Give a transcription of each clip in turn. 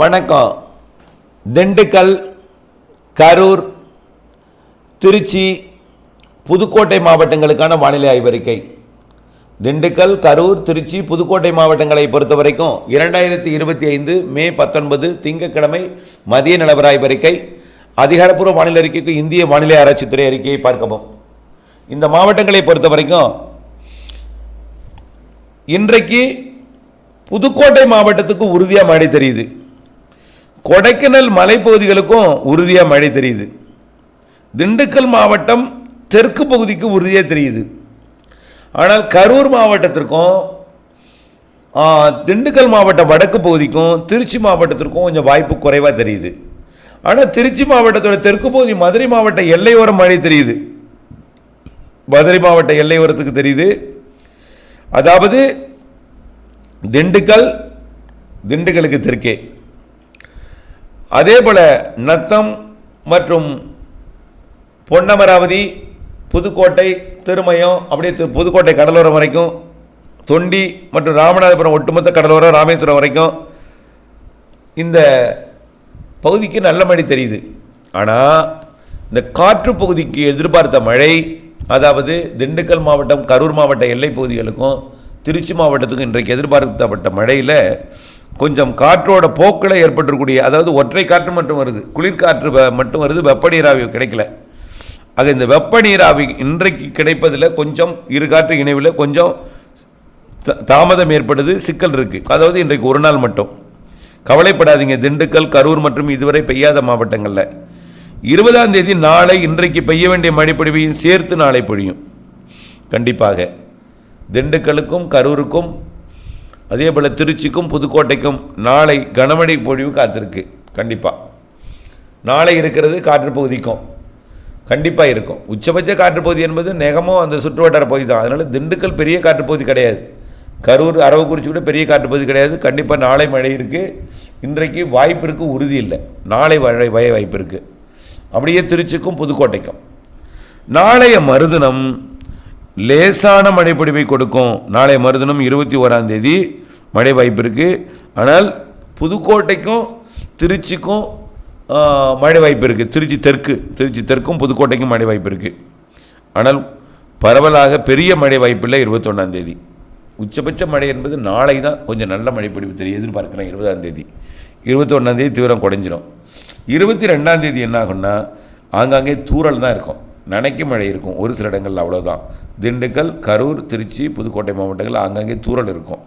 வணக்கம். திண்டுக்கல் கரூர் திருச்சி புதுக்கோட்டை மாவட்டங்களுக்கான வானிலை ஆய்வறிக்கை. திண்டுக்கல் கரூர் திருச்சி புதுக்கோட்டை மாவட்டங்களை பொறுத்த வரைக்கும் இரண்டாயிரத்தி இருபத்தி ஐந்து மே பத்தொன்பது திங்கட்கிழமை மதிய நிலவர ஆய்வறிக்கை அதிகாரப்பூர்வ வானிலை அறிக்கைக்கு இந்திய வானிலை ஆராய்ச்சித்துறை அறிக்கையை பார்க்கவும். இந்த மாவட்டங்களை பொறுத்த வரைக்கும் இன்றைக்கு புதுக்கோட்டை மாவட்டத்துக்கு உறுதியாக மழை தெரியுது. கொடைக்கானல் மலைப்பகுதிகளுக்கும் உறுதியாக மழை தெரியுது. திண்டுக்கல் மாவட்டம் தெற்கு பகுதிக்கு உறுதியாக தெரியுது. ஆனால் கரூர் மாவட்டத்திற்கும் திண்டுக்கல் மாவட்டம் வடக்கு பகுதிக்கும் திருச்சி மாவட்டத்திற்கும் கொஞ்சம் வாய்ப்பு குறைவாக தெரியுது. ஆனால் திருச்சி மாவட்டத்தோட தெற்கு பகுதி மதுரை மாவட்ட எல்லையோரம் மழை தெரியுது. மதுரை மாவட்ட எல்லையோரத்துக்கு தெரியுது. அதாவது திண்டுக்கல் திண்டுக்கலுக்கு தெற்கே. அதே போல் நத்தம் மற்றும் பொன்னமராவதி புதுக்கோட்டை திருமயம் அப்படியே புதுக்கோட்டை கடலோரம் வரைக்கும் தொண்டி மற்றும் ராமநாதபுரம் ஒட்டுமொத்த கடலோரம் ராமேஸ்வரம் வரைக்கும் இந்த பகுதிக்கு நல்ல மழை தெரியுது. ஆனால் இந்த காற்று பகுதிக்கு எதிர்பார்த்த மழை அதாவது திண்டுக்கல் மாவட்டம் கரூர் மாவட்ட எல்லை பகுதிகளுக்கும் திருச்சி மாவட்டத்துக்கும் இன்றைக்கு எதிர்பார்க்கப்பட்ட மழையில் கொஞ்சம் காற்றோட போக்கில் ஏற்பட்டிருக்கூடிய அதாவது ஒற்றை காற்று மட்டும் வருது குளிர்காற்று மட்டும் வருது வெப்ப நீராவி கிடைக்கல. ஆக இந்த வெப்ப நீராவி இன்றைக்கு கிடைப்பதில் கொஞ்சம் இரு காற்று இணைவில் கொஞ்சம் த- தாமதம் ஏற்படுது சிக்கல் இருக்குது அதாவது இன்றைக்கு ஒரு நாள் மட்டும். கவலைப்படாதீங்க திண்டுக்கல் கரூர் மற்றும் இதுவரை பெய்யாத மாவட்டங்களில். இருபதாம் தேதி நாளை இன்றைக்கு பெய்ய வேண்டிய மழைப்பொழிவையும் சேர்த்து நாளை பொழியும். கண்டிப்பாக. திண்டுக்கலுக்கும் கரூருக்கும் அதே போல் திருச்சிக்கும் புதுக்கோட்டைக்கும் நாளை கனமழை பொழிவு காத்திருக்கு. கண்டிப்பாக நாளை இருக்கிறது காற்று பகுதிக்கும். கண்டிப்பாக இருக்கும். உச்சபட்ச காற்றுப்பகுதி என்பது நெகமோ அந்த சுற்றுவட்டார பகுதி தான். அதனால் திண்டுக்கல் பெரிய காற்றுப்பகுதி கிடையாது. கரூர் அரவக்குறிச்சி கூட பெரிய காற்றுப்பகுதி கிடையாது. கண்டிப்பாக நாளை மழை இருக்குது இன்றைக்கு வாய்ப்பு இருக்குது உறுதி இல்லை. நாளை மழை வய வாய்ப்பு இருக்குது அப்படியே திருச்சிக்கும் புதுக்கோட்டைக்கும். நாளைய மறுதினம் லேசான மழைப்பொழிவை கொடுக்கும். நாளை மறுதினம் இருபத்தி ஓராம் தேதி மழை வாய்ப்பு இருக்குது ஆனால் புதுக்கோட்டைக்கும் திருச்சிக்கும் மழை வாய்ப்பு இருக்குது திருச்சி தெற்கு திருச்சி தெற்கும் புதுக்கோட்டைக்கும் மழை வாய்ப்பு இருக்குது ஆனால் பரவலாக பெரிய மழை வாய்ப்பில்லை இருபத்தொன்னாம் தேதி. உச்சபட்ச மழை என்பது நாளை தான் கொஞ்சம் நல்ல மழை பொழிவு தெரியும். எதிர்பார்க்குறேன் இருபதாம் தேதி. இருபத்தொன்னாம் தேதி தீவிரம் குறைஞ்சிரும். இருபத்தி ரெண்டாம் தேதி என்ன ஆகும்னா ஆங்காங்கே தூரல் தான் இருக்கும். நனைக்கும் மழை இருக்கும். ஒரு சில இடங்களில் அவ்வளோதான் திண்டுக்கல் கரூர் திருச்சி புதுக்கோட்டை மாவட்டங்களில் ஆங்காங்கே தூரல் இருக்கும்.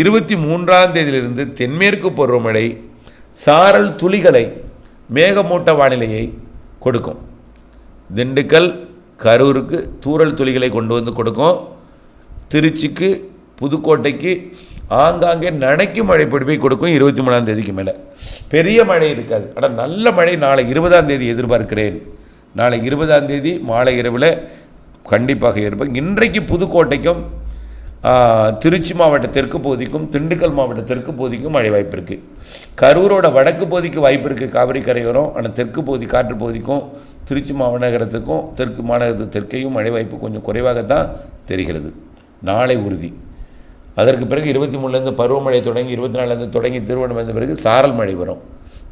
இருபத்தி மூன்றாம் தேதியிலிருந்து தென்மேற்கு பருவமழை சாரல் துளிகளை மேகமூட்ட வானிலையை கொடுக்கும். திண்டுக்கல் கரூருக்கு தூரல் துளிகளை கொண்டு வந்து கொடுக்கும். திருச்சிக்கு புதுக்கோட்டைக்கு ஆங்காங்கே நனைக்கும் மழை பிடிப்பை கொடுக்கும் இருபத்தி மூணாம் தேதிக்கு மேலே. பெரிய மழை இருக்காது. ஆனால் நல்ல மழை நாளை இருபதாம் தேதி எதிர்பார்க்கிறேன். நாளை இருபதாம் தேதி மாலை இரவில் கண்டிப்பாக இருப்பேன் இன்றைக்கு புதுக்கோட்டைக்கும் திருச்சி மாவட்ட தெற்கு பகுதிக்கும் திண்டுக்கல் மாவட்ட தெற்கு பகுதிக்கும் மழை வாய்ப்பு இருக்குது கரூரோட வடக்கு பகுதிக்கு வாய்ப்பு இருக்குது காவிரி கரையோரம் ஆனால் தெற்கு பகுதி காற்று பகுதிக்கும் திருச்சி மாநகரத்துக்கும் தெற்கு மாநகரத்து தெற்கையும் மழை வாய்ப்பு கொஞ்சம் குறைவாகத்தான் தெரிகிறது. நாளை உறுதி. அதற்கு பிறகு இருபத்தி மூணுலேருந்து பருவமழை தொடங்கி இருபத்தி நாலுலேருந்து தொடங்கி திருவண்ணம் வந்த பிறகு சாரல் மழை வரும்.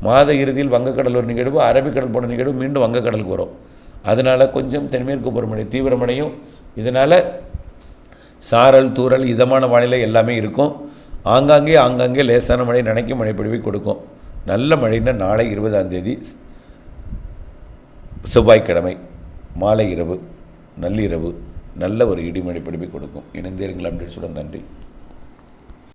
மாத இறுதியில் வங்கக்கடல் ஒரு நிகழ்வு அரபிக்கடல் போன நிகழ்வு மீண்டும் வங்கக்கடலுக்கு வரும். அதனால் கொஞ்சம் தென்மேற்கு பருவமழை தீவிரமடையும் இதனால் சாரல் தூரல் இதமான வானிலை எல்லாமே இருக்கும். ஆங்காங்கே ஆங்காங்கே லேசான மழை நினைக்கும் மழை கொடுக்கும். நல்ல மழைன்னா நாளை இருபதாம் தேதி செவ்வாய்க்கிழமை மாலை இரவு நள்ளிரவு நல்ல ஒரு இடிமழை பிடிப்பை கொடுக்கும். இணைந்தீருங்களா அப்படின்னு சொல்ல நன்றி.